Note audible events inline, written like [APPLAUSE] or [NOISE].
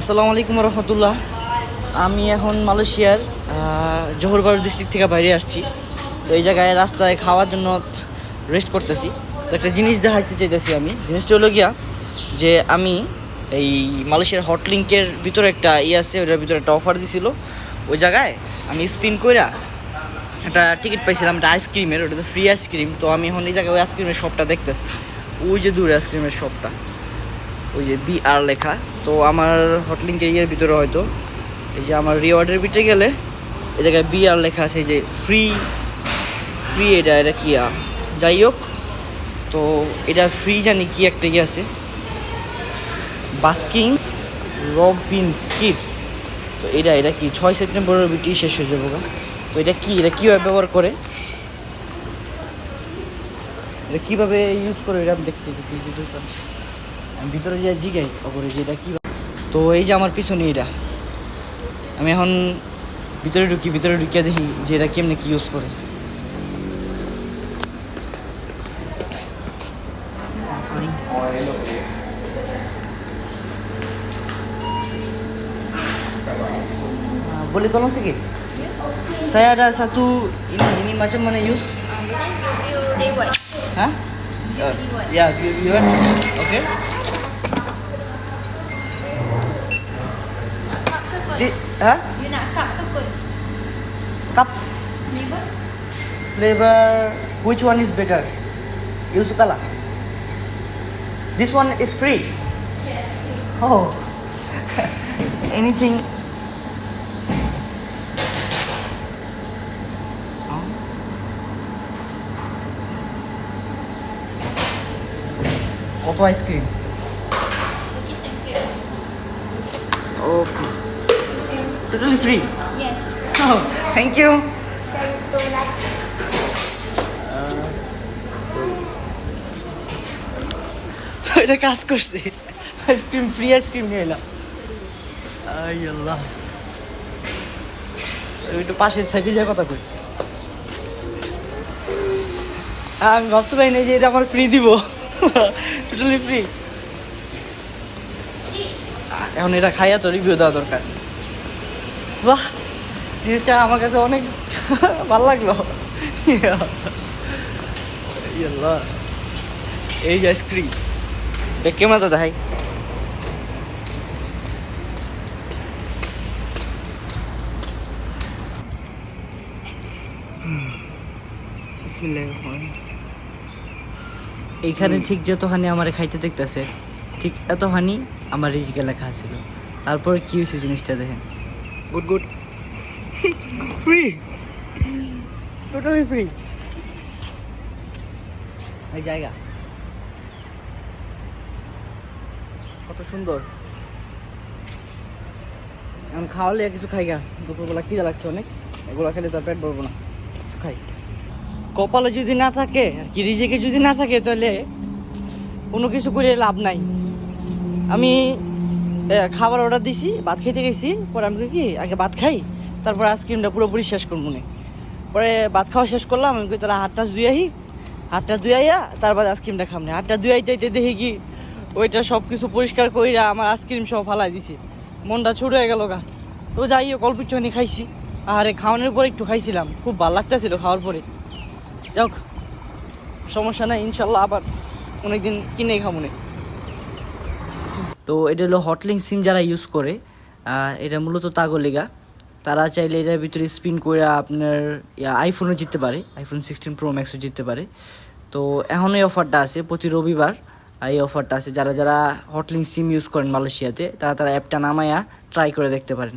আসসালামু আলাইকুম রহমতুল্লাহ। আমি এখন মালয়েশিয়ার আহ, জোহরবাড়ি ডিস্ট্রিক্ট থেকে বাইরে আসছি। তো এই জায়গায় রাস্তায় খাওয়ার জন্য রেস্ট করতেছি। তো একটা জিনিস দেখাইতে চাইতেছি আমি। জিনিসটা হলো গিয়া যে আমি এই মালয়েশিয়ার হট লিঙ্কের ভিতরে একটা ইয়ে আছে ওটার ভিতরে একটা অফার দিছিল। ওই জায়গায় আমি স্পিন কইরা একটা টিকিট পাইছিলাম একটা আইসক্রিমের ওটা তো ফ্রি আইসক্রিম তো আমি এখন এই জায়গায় ওই আইসক্রিমের শপটা দেখতেছি। ওই যে দূরে আইসক্রিমের শপটা ওই যে বি আর লেখা। তো আমার হটলিঙ্কের ইয়ের ভিতরে হয়তো, এই যে আমার রিওয়ার্ডের ভিতরে গেলে এই জায়গায় বি আর লেখা আছে যে ফ্রি ফ্রি এটা এটা কী আ? যাই হোক, তো এটা ফ্রি জানি কি একটা ইয়ে আছে। বাস্কিং রবিন স্কিটস তো এটা এটা কি? ছয় সেপ্টেম্বরের বিটি শেষ হয়ে যাব তো এটা কি? এটা কীভাবে ব্যবহার করে? এটা কীভাবে ইউজ করে? এটা আমি দেখতে আমি ভিতরে যাই জিগাই অপরে যে এটা কী তো এই যে আমার পিছনে এটা। আমি এখন ভিতরে ঢুকি ভিতরে ঢুকিয়ে দেখি যে এটা কেমনে কী ইউজ করে। বলে তলাম সে কি? সায়াটা সাতু ইনি ইনি মাঝে মানে ইউজ হ্যাঁ? Okay Di, ha? You nak cup ke coin? Cup Flavor? flavor which one is better? You suka lah. This one is free. Yes. Oh. [LAUGHS] Anything. Oh. কত ice cream Cookies and cream. Okay Totally free Yes. Thank you এটা কাজ করছে ice cream free ice cream নিয়ে এলাম I আল্লাহ একটু পাশের সাইডে যা কথা কই আমি ভাবতে পারি না যে এটা আমার ফ্রি দিব টোটালি ফ্রি এখন এটা খাইয়া তো রিভিউ দেওয়া দরকার বাহ জিনিসটা আমার কাছে অনেক [LAUGHS] ভালো লাগল। এই যে আইসক্রিম। কেমন তো দেখাই। এইখানে ঠিক যতখানি আমার খাইতে দেখতেছে ঠিক এতখানি আমার রিজিকে লেখা ছিল তারপরে কি হয়েছে জিনিসটা দেখেন। Good good free totally free এই জায়গা। কত সুন্দর। এখন খাওয়ালে কিছু খাই গা। দুপুরবেলা খিদে লাগছে অনেক। এগুলো খেলে তো পেট ভরবো না। কিছু খাই। কপালে যদি না থাকে, আর কি রিজেকে যদি না থাকে, তাহলে কোনো কিছু করে লাভ নাই। আমি খাবার অর্ডার দিছি, ভাত খাইতে গেছি, পরে আমি কি, আগে ভাত খাই, তারপর আইসক্রিমটা পুরোপুরি শেষ করব মনে পরে ভাত খাওয়া শেষ করলাম, আমি তাহলে হাতটা ধুয়াই হাতটা আইয়া তারপর আইসক্রিমটা খামনি হাতটা ধুয়াইতে দেখি কি, ওইটা সব কিছু পরিষ্কার কইরা আমার আইসক্রিম সব ফালাই দিছি। মনটা ছোট হয়ে গেল গা। তো যাই হোক, অল্প খাইছি। আরে খাওয়ানোর পরে একটু খাইছিলাম, খুব ভালো লাগতেছিল খাওয়ার পরে। যাক সমস্যা নাই, ইনশাল্লাহ আবার অনেকদিন কিনেই খাব না। তো এটা হলো হটলিং সিম যারা ইউজ করে এটা মূলত তাগলিগা তারা চাইলে এটার ভিতরে স্পিন করে আপনার আইফোনও জিততে পারে আইফোন সিক্সটিন প্রো ম্যাক্সও জিততে পারে। তো এখন এই অফারটা আছে, প্রতি রবিবার এই অফারটা আছে। যারা যারা হটলিং সিম ইউজ করেন মালয়েশিয়াতে, তারা তারা অ্যাপটা নামায়া ট্রাই করে দেখতে পারেন।